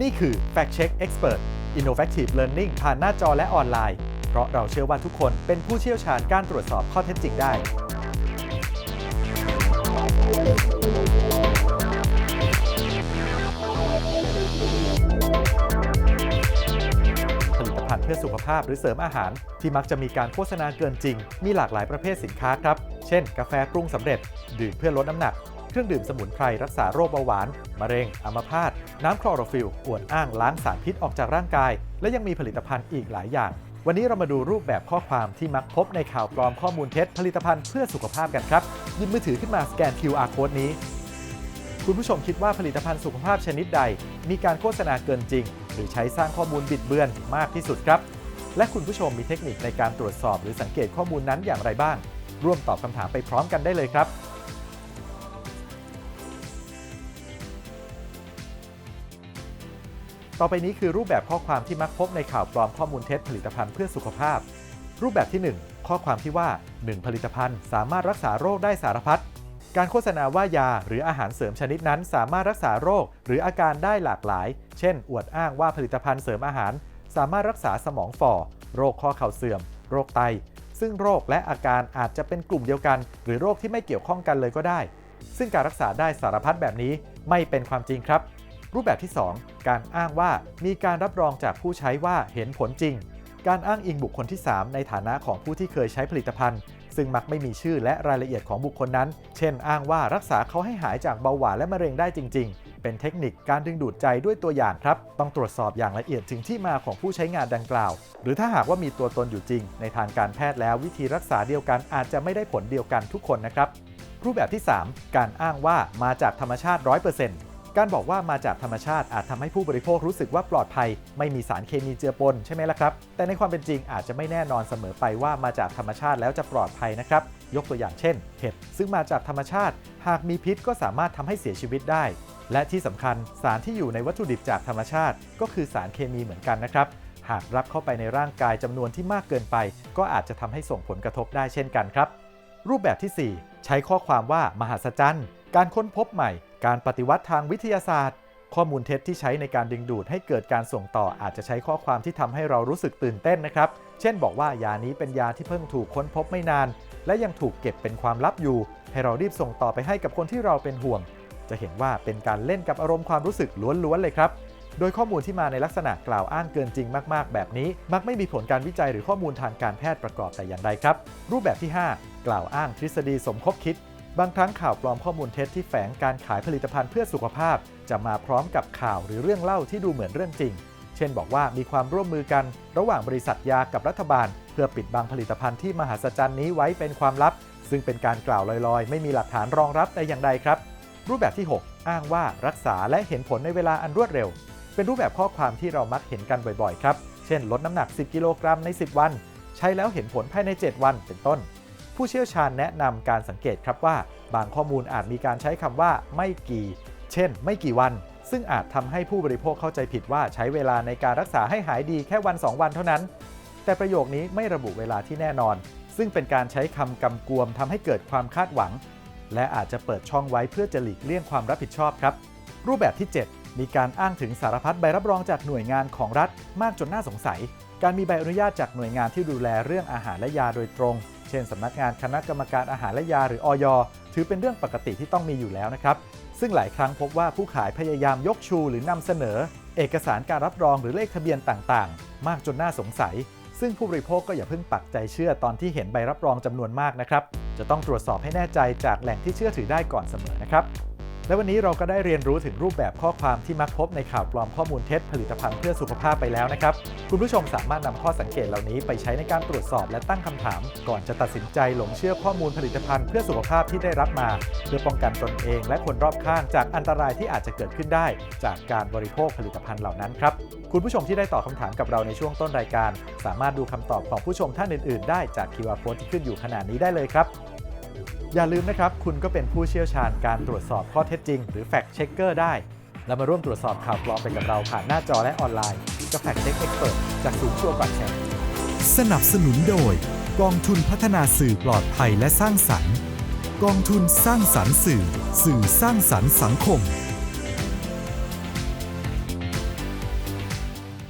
นี่คือ Fact Check Expert Innovative Learning ผ่านหน้าจอและออนไลน์ เพราะเราเชื่อว่าทุกคนเป็นผู้เชี่ยวชาญการตรวจสอบข้อเท็จจริงได้ ผลิตภัณฑ์เพื่อสุขภาพหรือเสริมอาหาร ที่มักจะมีการโฆษณาเกินจริง มีหลากหลายประเภทสินค้าครับ เช่น กาแฟปรุงสำเร็จ ดื่มเพื่อลดน้ำหนัก เครื่องดื่มสมุนไพรรักษาโรคเบาหวาน มะเร็ง อัมพาต น้ำคลอโรฟิลอวดอ้างล้างสารพิษออกจากร่างกาย และยังมีผลิตภัณฑ์อีกหลายอย่าง วันนี้เรามาดูรูปแบบข้อความที่มักพบในข่าวปลอมข้อมูลเท็จผลิตภัณฑ์เพื่อสุขภาพกันครับหยิบมือถือขึ้นมาสแกน QR code นี้ คุณผู้ชมคิดว่าผลิตภัณฑ์สุขภาพชนิดใด มีการโฆษณาเกินจริง หรือใช้สร้างข้อมูลบิดเบือนมากที่สุดครับ และคุณผู้ชมมีเทคนิคในการตรวจสอบ หรือสังเกตข้อมูลนั้นอย่างไรบ้าง ร่วมตอบคำถามไปพร้อมกันได้เลยครับ ต่อไปนี้คือรูปแบบข้อความที่มักพบในข่าวปลอมข้อมูลเท็จผลิตภัณฑ์เพื่อสุขภาพ รูปแบบที่ 1 ข้อความที่ว่า 1 ผลิตภัณฑ์ สามารถรักษาโรคได้สารพัดการโฆษณาว่ายาหรืออาหารเสริมชนิดนั้น สามารถรักษาโรค หรืออาการได้หลากหลาย เช่น อวดอ้างว่าผลิตภัณฑ์เสริมอาหาร สามารถรักษาสมองฝ่อ โรคข้อเข่าเสื่อม โรคไต ซึ่งโรคและอาการอาจจะเป็นกลุ่มเดียวกัน หรือโรคที่ไม่เกี่ยวข้องกันเลยก็ได้ ซึ่งการรักษาได้สารพัดแบบนี้ไม่เป็นความจริงครับ รูปแบบที่ 2 การอ้างว่ามีการรับรองจากผู้ใช้ว่าเห็นผลจริง การอ้างอิงบุคคลที่ 3 ในฐานะของผู้ที่เคยใช้ผลิตภัณฑ์ ซึ่งมักไม่มีชื่อและรายละเอียดของบุคคลนั้น เช่น อ้างว่ารักษาเขาให้หายจากเบาหวานและมะเร็งได้จริง ๆ เป็นเทคนิคการดึงดูดใจด้วยตัวอย่างครับ ต้องตรวจสอบอย่างละเอียดถึงที่มาของผู้ใช้งานดังกล่าว หรือถ้าหากว่ามีตัวตนอยู่จริง ในทางการแพทย์แล้ววิธีรักษาเดียวกันอาจจะไม่ได้ผลเดียวกันทุกคนนะครับ รูปแบบที่ 3 การอ้างว่ามาจากธรรมชาติ 100% การบอกว่ามาจากธรรมชาติอาจทำให้ผู้บริโภครู้สึกว่าปลอดภัย ไม่มีสารเคมีเจือปนใช่ไหมล่ะครับ แต่ในความเป็นจริงอาจจะไม่แน่นอนเสมอไปว่ามาจากธรรมชาติแล้วจะปลอดภัยนะครับ ยกตัวอย่างเช่น เห็ดซึ่งมาจากธรรมชาติ หากมีพิษก็สามารถทำให้เสียชีวิตได้ และที่สำคัญสารที่อยู่ในวัตถุดิบจากธรรมชาติ ก็คือสารเคมีเหมือนกันนะครับ หากรับเข้าไปในร่างกายจำนวนที่มากเกินไป ก็อาจจะทำให้ส่งผลกระทบได้เช่นกันครับ รูปแบบที่ 4 ใช้ข้อความว่ามหัศจรรย์การค้นพบใหม่ การปฏิวัติทางวิทยาศาสตร์ ข้อมูลเท็จที่ใช้ในการดึงดูดให้เกิดการส่งต่ออาจจะใช้ข้อความที่ทำให้เรารู้สึกตื่นเต้นนะครับ เช่นบอกว่ายานี้เป็นยาที่เพิ่งถูกค้นพบไม่นาน และยังถูกเก็บเป็นความลับอยู่ ให้เรารีบส่งต่อไปให้กับคนที่เราเป็นห่วง จะเห็นว่าเป็นการเล่นกับอารมณ์ความรู้สึกล้วนๆเลยครับโดยข้อมูลที่มาในลักษณะกล่าวอ้างเกินจริงมากๆ แบบนี้ มักไม่มีผลการวิจัยหรือข้อมูลทางการแพทย์ประกอบแต่อย่างใดครับ รูปแบบที่ 5 กล่าวอ้างทฤษฎีสมคบคิด บางครั้งข่าวปลอมข้อมูลเท็จที่แฝงการขายผลิตภัณฑ์เพื่อสุขภาพ จะมาพร้อมกับข่าวหรือเรื่องเล่าที่ดูเหมือนเรื่องจริง เช่นบอกว่ามีความร่วมมือกันระหว่างบริษัทยากับรัฐบาล เพื่อปิดบังผลิตภัณฑ์ที่มหัศจรรย์นี้ไว้เป็นความลับ ซึ่งเป็นการกล่าวลอยๆ ไม่มีหลักฐานรองรับแต่อย่างใดครับ รูปแบบที่ 6 อ้างว่ารักษาและเห็นผลในเวลาอันรวดเร็ว เป็นรูปแบบข้อความที่เรามักเห็นกันบ่อยๆ ครับ เช่น ลดน้ำหนัก 10 กิโลกรัมใน 10 วัน ใช้แล้วเห็นผลภายใน 7 วันเป็นต้น ผู้เชี่ยวชาญแนะนำการสังเกตครับว่า บางข้อมูลอาจมีการใช้คำว่าไม่กี่ เช่น ไม่กี่วัน ซึ่งอาจทำให้ผู้บริโภคเข้าใจผิดว่าใช้เวลาในการรักษาให้หายดีแค่วัน 2 วันเท่านั้น แต่ประโยคนี้ไม่ระบุเวลาที่แน่นอน ซึ่งเป็นการใช้คำกำกวมทำให้เกิดความคาดหวัง และอาจจะเปิดช่องไว้เพื่อจะหลีกเลี่ยงความรับผิดชอบครับ รูปแบบที่ 7 มีการอ้างถึงสารพัดใบรับรองจากหน่วยงานของรัฐ มากจนน่าสงสัย การมีใบอนุญาตจากหน่วยงานที่ดูแลเรื่องอาหารและยาโดยตรง เช่นสำนักงานคณะกรรมการอาหารและยาหรืออยถือเป็นเรื่องปกติที่ต้องมีอยู่แล้วนะครับ ซึ่งหลายครั้งพบว่าผู้ขายพยายามยกชูหรือนำเสนอ เอกสารการรับรองหรือเลขทะเบียนต่างๆ มากจนน่าสงสัย ซึ่งผู้บริโภคก็อย่าเพิ่งปักใจเชื่อตอนที่เห็นใบรับรองจำนวนมากนะครับ จะต้องตรวจสอบให้แน่ใจจากแหล่งที่เชื่อถือได้ก่อนเสมอนะครับ และวันนี้เราก็ได้เรียนรู้ถึงรูปแบบข้อความที่มักพบในข่าวปลอมข้อมูลเท็จผลิตภัณฑ์เพื่อสุขภาพไปแล้วนะครับ คุณผู้ชมสามารถนำข้อสังเกตเหล่านี้ไปใช้ในการตรวจสอบและตั้งคำถาม ก่อนจะตัดสินใจหลงเชื่อข้อมูลผลิตภัณฑ์เพื่อสุขภาพที่ได้รับมา เพื่อป้องกันตนเองและคนรอบข้างจากอันตรายที่อาจจะเกิดขึ้นได้ จากการบริโภคผลิตภัณฑ์เหล่านั้นครับ คุณผู้ชมที่ได้ตอบคำถามกับเราในช่วงต้นรายการ สามารถดูคำตอบของผู้ชมท่านอื่น ๆ ได้จาก QR code ที่ขึ้นอยู่ขณะนี้ได้เลยครับ อย่าลืมนะครับ คุณก็เป็นผู้เชี่ยวชาญการตรวจสอบข้อเท็จจริง หรือ Fact Checker ได้แล้วมาร่วมตรวจสอบข่าวปลอมไปกับเราผ่านหน้าจอและออนไลน์กับ Fact Check Expert จากศูนย์ชัวร์ก่อนแชร์สนับสนุนโดย กองทุนพัฒนาสื่อปลอดภัยและสร้างสรรค์ กองทุนสร้างสรรค์สื่อ สื่อสร้างสรรค์สังคม